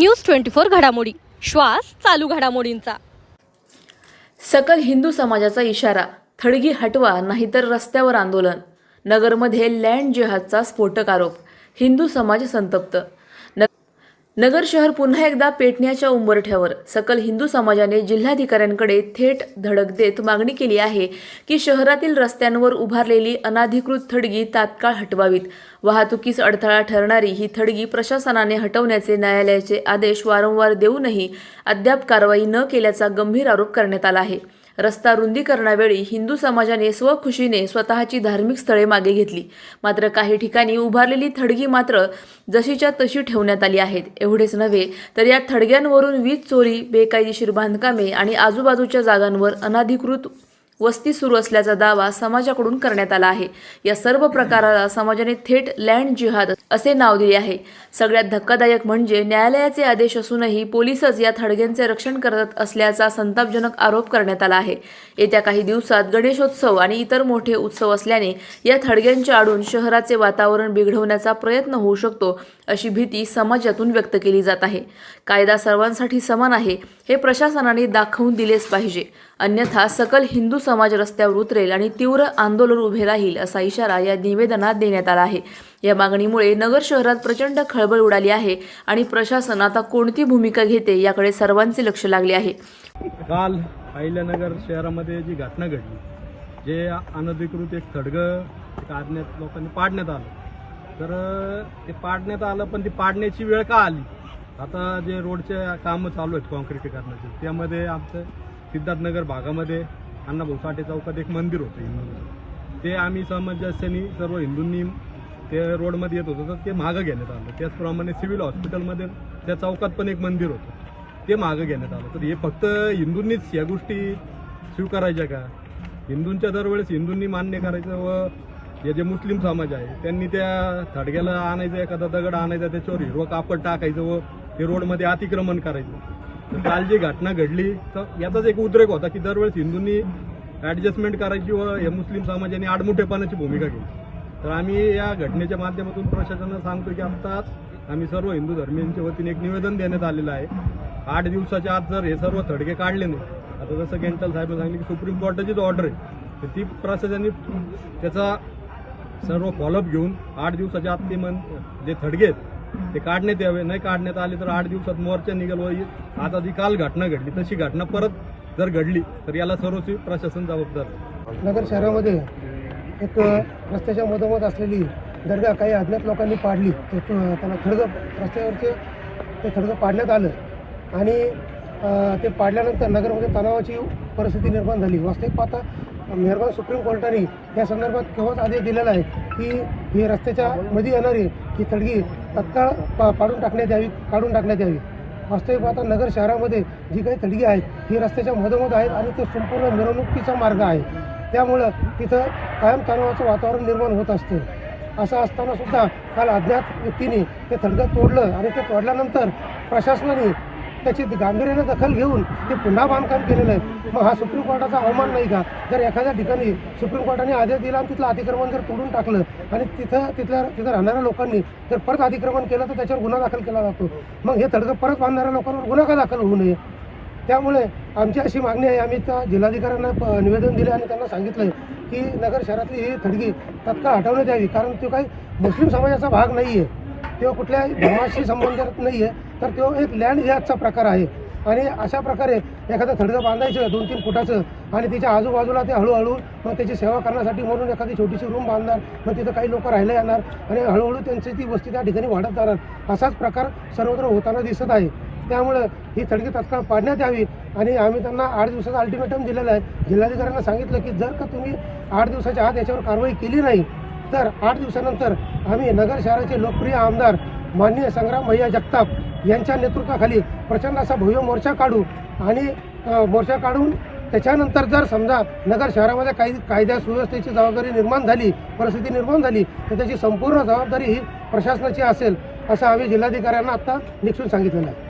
News twenty four घडामोडी. श्वास चालू घडामोडींचा. सकल हिंदू समाजाचा इशारा थडगी हटवा नाहीतर रस्त्यावर आंदोलन. नगरमध्ये लँड जेहादचा स्फोटक आरोप हिंदू समाज संतप्त. नगर शहर पुन्हा एकदा पेटण्याच्या उंबरठ्यावर. सकल हिंदू समाजाने जिल्हाधिकाऱ्यांकडे थेट धडक देत मागणी केली आहे की शहरातील रस्त्यांवर उभारलेली अनाधिकृत थडगी तात्काळ हटवावीत. वाहतुकीस अडथळा ठरणारी ही थडगी प्रशासनाने हटवण्याचे न्यायालयाचे आदेश वारंवार देऊनही अद्याप कारवाई न केल्याचा गंभीर आरोप करण्यात आला आहे. रस्ता रुंदीकरणावेळी हिंदू समाजाने स्वखुशीने स्वतःची धार्मिक स्थळे मागे घेतली. मात्र काही ठिकाणी उभारलेली थडगी मात्र जशीच्या तशी ठेवण्यात आली आहेत. एवढेच नव्हे तर या थडग्यांवरून वीज चोरी बेकायदेशीर बांधकामे आणि आजूबाजूच्या जागांवर अनाधिकृत वस्ती सुरू असल्याचा दावा समाजाकडून करण्यात आला आहे. या सर्व प्रकाराला समाजाने थेट लँड जिहाद असे नाव दिले आहे. सगळ्यात धक्कादायक म्हणजे न्यायालयाचे आदेश असूनही पोलीसच या थडग्यांचे रक्षण करत असल्याचा संतापजनक आरोप करण्यात आला आहे. येत्या काही दिवसात गणेशोत्सव आणि इतर मोठे उत्सव असल्याने या थडग्यांच्या आडून शहराचे वातावरण बिघडवण्याचा प्रयत्न होऊ शकतो अशी भीती समाजातून व्यक्त केली जात आहे. कायदा सर्वांसाठी समान आहे हे प्रशासनाने दाखवून दिलेच पाहिजे. अन्यथा सकल हिंदू समाज रस्त्यावर उतरेल आणि तीव्र आंदोलन उभे राहील असा इशारा या निवेदनात देण्यात आला आहे. या मागणीमुळे नगर शहरात प्रचंड खळबळ उडाली आहे आणि प्रशासन आता कोणती भूमिका घेते याकडे सर्वांचे लक्ष लागले आहे. काल अहिल्यानगर शहरामध्ये जी घटना घडली जे अनधिकृत एक खडग काढण्यात लोकांनी पाडण्यात आलं. तर ते पाडण्यात आलं पण ती पाडण्याची वेळ का आली? आता जे रोडचे कामं चालू आहेत कॉन्क्रिटीकरणाचे त्यामध्ये आमचं सिद्धार्थनगर भागामध्ये अण्णाभाऊ साठे चौकात एक मंदिर होतं हिंदू ते आम्ही सामंजस्याने सर्व हिंदूंनी ते रोडमध्ये येत होतं तर ते मागं घेण्यात आलं. त्याचप्रमाणे सिव्हिल हॉस्पिटलमध्ये त्या चौकात पण एक मंदिर होतं. ते मागं घेण्यात आलं. तर हे फक्त हिंदूंनीच या गोष्टी स्वीकारायच्या का? हिंदूंच्या दरवेळेस हिंदूंनी मान्य करायचं व हे जे मुस्लिम समाज आहे त्यांनी त्या थडग्याला आणायचं एखादा दगड आणायचा त्याच्यावर हिरवं कापड टाकायचं व ते रोडमध्ये अतिक्रमण करायचं. तर काल जी घटना घडली तर याचाच एक उद्रेक होता की दरवेळेस हिंदूंनी ॲडजस्टमेंट करायची व या मुस्लिम समाजाने आडमुठेपणाची भूमिका घेतली. तर आम्ही या घटनेच्या माध्यमातून प्रशासनाला सांगतो की आत्ताच आम्ही सर्व हिंदू धर्मियांच्या वतीने एक निवेदन देण्यात आलेलं आहे. आठ दिवसाच्या आत जर हे सर्व थडगे काढले नाही आता जसं गेंटल साहेब सांगितलं की सुप्रीम कोर्टाचीच ऑर्डर आहे तर ती प्रशासनाने त्याचा सर्व फॉलोअप घेऊन आठ दिवसाच्या आत ते मन जे थडगे आहेत ते काढण्यात यावे. नाही काढण्यात आले तर आठ दिवसात मोर्चा निघाल व आता जी काल घटना घडली तशी घटना परत जर घडली तर याला सर्वस्वी प्रशासन जबाबदार नगर शहरामध्ये एक रस्त्याच्या मधोमध असलेली दर्गा काही अज्ञात लोकांनी पाडली. ते त्याला थडगं रस्त्यावरचे ते खडगं पाडण्यात आलं. आणि ते पाडल्यानंतर नगरमध्ये तणावाची परिस्थिती निर्माण झाली. वास्तविक पाहता मेहरबान सुप्रीम कोर्टाने या संदर्भात केव्हाच आदेश दिलेला आहे की ही रस्त्याच्या मध्ये येणारी ही थडगी तत्काळ पा पाडून टाकण्यात यावी काढून टाकण्यात यावी. वास्तविक पाहता नगर शहरामध्ये जी काही थडगी आहेत ही रस्त्याच्या मधोमध आहेत आणि ते संपूर्ण मिरवणुकीचा मार्ग आहे. त्यामुळं तिथं कायम तणावाचं वातावरण निर्माण होत असतं. असं असताना सुद्धा काल अज्ञात व्यक्तीने ते थडगं तोडलं आणि ते तोडल्यानंतर प्रशासनाने त्याची गांभीर्याने दखल घेऊन ते पुन्हा बांधकाम केलेलं आहे. मग हा सुप्रीम कोर्टाचा अवमान नाही का? जर एखाद्या ठिकाणी सुप्रीम कोर्टाने आदेश दिला आणि तिथलं अतिक्रमण जर तोडून टाकलं आणि तिथं तिथल्या तिथं राहणाऱ्या लोकांनी जर परत अतिक्रमण केलं तर त्याच्यावर गुन्हा दाखल केला जातो. मग हे थडगं परत बांधणाऱ्या लोकांवर गुन्हा का दाखल होऊ नये? त्यामुळे आमची अशी मागणी आहे. आम्ही त्या जिल्हाधिकाऱ्यांना प- निवेदन दिले आणि त्यांना सांगितलं की नगर शहरातली ही थडगी तत्काळ हटवण्यात यावी कारण तो काही मुस्लिम समाजाचा भाग नाही आहे तो कुठल्याही धर्माशी संबंधित नाही आहे तर तो एक लँड जिहादचा प्रकार आहे. आणि अशा प्रकारे एखादं थडगं बांधायचं दोन तीन फुटाचं आणि तिच्या आजूबाजूला ते हळूहळू मग त्याची सेवा करण्यासाठी म्हणून एखादी छोटीशी रूम बांधणार मग तिथं काही लोक राहायला येणार आणि हळूहळू त्यांची ती वस्ती त्या ठिकाणी वाढत जाणार असाच प्रकार सर्वत्र होताना दिसत आहे. त्यामुळं ही तडकी तात्काळ पाडण्यात यावी. आणि आम्ही त्यांना आठ दिवसाचा अल्टिमेटम दिलेला आहे. जिल्हाधिकाऱ्यांना सांगितलं की जर का तुम्ही आठ दिवसाच्या आत याच्यावर कारवाई केली नाही तर आठ दिवसानंतर आम्ही नगर शहराचे लोकप्रिय आमदार माननीय संग्राम भैया जगताप यांच्या नेतृत्वाखाली प्रचंड असा भव्य मोर्चा काढू. आणि मोर्चा काढून त्याच्यानंतर जर समजा नगर शहरामध्ये काही कायद्या सुव्यवस्थेची जबाबदारी निर्माण झाली परिस्थिती निर्माण झाली तर त्याची संपूर्ण जबाबदारी ही प्रशासनाची असेल असं आम्ही जिल्हाधिकाऱ्यांना आत्ता निक्षून सांगितलेलं आहे.